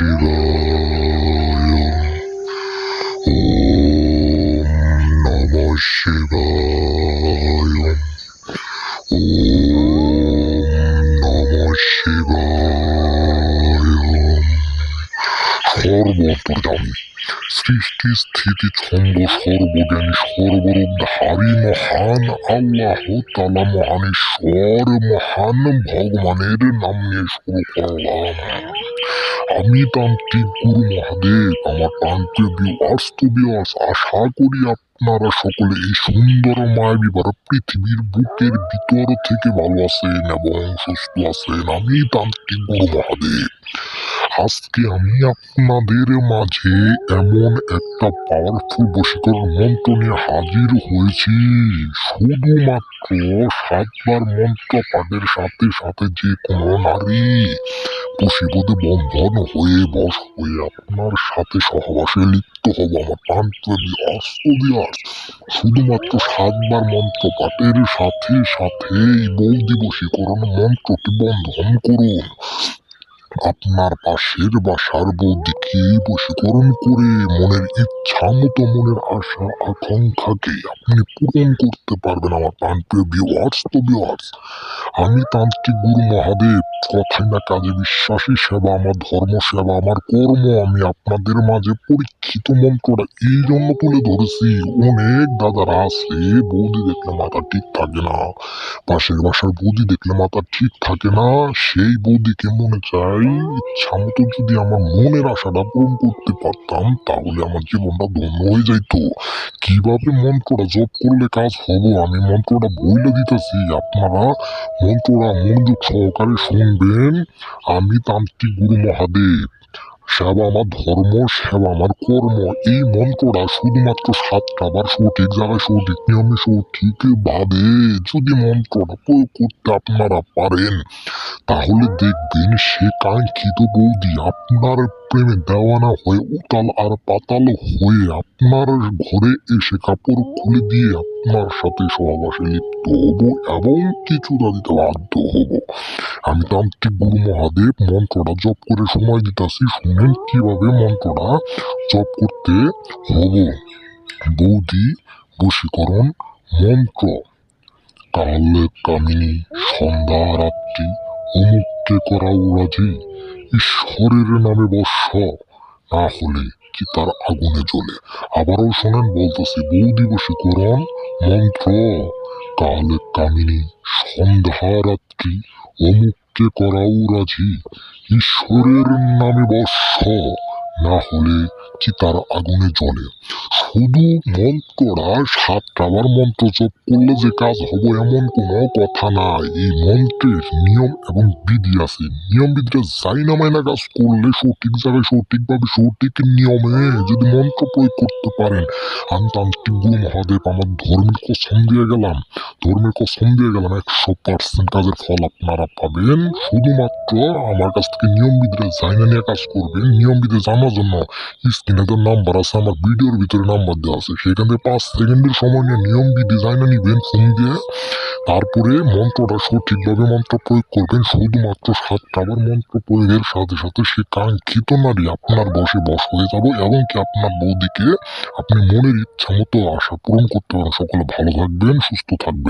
শিবায় ওম নম শিবায় ওম নম শিবায় সর্বন্তর্যামী সৃষ্টি স্থিতি ছন্দ সর্বজ্ঞানী সর্বরূপ ধারী মহান আল্লাহ তালা মহানেশ্বর মহান ভগবানের নাম নিয়ে শুরু করলাম আমি তান্ত্রিক গুরু মহাদেব, আমার তান্ত্রিক আশা করি আপনারা সকলে এই সুন্দর মায়াবী ভরা পৃথিবীর বুকের ভিতর থেকে ভালো আছেন এবং সুস্থ আছেন। আমি তান্ত্রিক গুরু মহাদেব। আজকে আমি আপনাদের মাঝে এমন একটা পাওয়ারফুল বশীকরণ মন্ত্র নিয়ে হাজির হয়েছি। শুধুমাত্র সাতবার মন্ত্র পাঠের সাথে সাথে যে কোনো নারী বন্ধন হয়ে হয়ে আপনার সাথে সহবাসে লিপ্ত হব আমার পান্ত্রী অস্ত্র দিয়ার শুধুমাত্র সাতবার মন্ত্র পাঠের সাথে সাথে এই বৌদি বশীকরণ মন্ত্রটি বন্ধন করুন। আপনার পাশের বাসার বৌদিকে বশীকরণ করে মনের ইচ্ছা মতো মনের আশা আকাঙ্ক্ষাকে আপনি পূরণ করতে পারবেন আমার প্রান্তীয় ভিউয়ার্স তো আমি তান্ত্রিক গুরু মহাদেব, কথায় না কাজে বিশ্বাসী সেবা, আমার ধর্ম সেবা আমার কর্ম, আমি আপনাদের মাঝে মন্ত্রটা এই জন্য তুলে ধরেছি। অনেক দাদারা বৌদি দেখলে মাথা ঠিক থাকে না। পাশের বাসার বৌদি দেখলে মাথা ঠিক থাকে না। সেই বৌদিকে মনে চাই, ইচ্ছা মতো যদি আমার মনের আশাটা পূরণ করতে পারতাম, তাহলে আমার জীবনটা ধন্য হয়ে যাইত। কীভাবে মন্ত্রটা জপ করলে কাজ হব, আমি মন্ত্রটা বইলে দিতেছি। আপনারা মন্ত্রটা মনোযোগ সহকারে শুনবেন। আমি তান্ত্রিক গুরু মহাদেব। সেবা আমার ধর্ম, সেবা আমার কর্ম। এই মন্ত্রটা শুধুমাত্র সাতটা বার সঠিক জায়গায় সঠিক নিয়মে সঠিক ভাবে যদি মন্ত্রটা প্রয়োগ করতে আপনারা পারেন, তাহলে দেখবেন সে কাঙ্ক্ষিত বৌদি আপনার প্রেমে দেওয়ানা হয়ে উতাল আর পাতাল হয়ে আপনার ঘরে এসে কাপড় খুলে দিয়ে আপনার সাথে সহবাসে লিপ্ত হব এবং কিছু দিতে বাধ্য হব। আমি তান্ত্রিক গুরু মহাদেব, মন্ত্রটা জপ করে সময় দিতেছি, শুনেন কীভাবে মন্ত্রটা জপ করতে হব। বৌদি, বশীকরণ মন্ত্র। কামিনী, সন্ধ্যা রাত্রি, অমুককে করা উড়াজি ঈশ্বরের নামে বর্ষ। না হলে কি তার আগুনে জ্বলে? আবারও শোনেন বলতেছি বৌদি বশীকরণ মন্ত্র। কালে কামিনী সন্ধ্যা রাত্রি অমুককে করাও রাজি। ঈশ্বরের নামে বর্ষ, না হলে চিতার আগুনে জ্বলে শুধু মন্ত্রটা সাতটাবার মন্ত্র জপ করলে যে কাজ হবে এমন কোনো কথা নাই। এই মন্ত্রের নিয়ম এবং বিধি আছে। নিয়ম বিধিটা যাই না মাইনা কাজ করলে সঠিক জায়গায় সঠিকভাবে সঠিক নিয়মে যদি মন্ত্র প্রয়োগ করতে পারেন, আমি তান্ত্রিক গুরু মহাদেব, আমার ধর্মের কসম দিয়ে গেলাম। ধর্মের কসম দিয়ে গেলাম, একশো পার্সেন্ট কাজের ফল আপনারা পাবেন। শুধুমাত্র আমার কাছ থেকে নিয়ম বিধিটা যাই না নিয়ে কাজ করবেন। নিয়ম বিধি জানার জন্য স্ক্রিনে তো নাম্বার আছে, আমার ভিডিওর ভিতরে নাম্বার দেওয়া আছে। সেখান থেকে পাঁচ সেকেন্ডের সময় নিয়ে নিয়ম বিধি জানা নিবেন ফোন দিয়ে। তারপরে মন্ত্রটা সঠিকভাবে মন্ত্র প্রয়োগ করবেন, শুধুমাত্র সাতটা আবার মন্ত্র প্রয়োগের সাথে সাথে সে কাঙ্ক্ষিত নারী আপনার বসে বস হয়ে যাব এবং কি আপনার বৌদিকে আপনি মনের ইচ্ছা মতো আশা পূরণ করতে পারেন। সকলে ভালো থাকবেন, সুস্থ থাকবেন।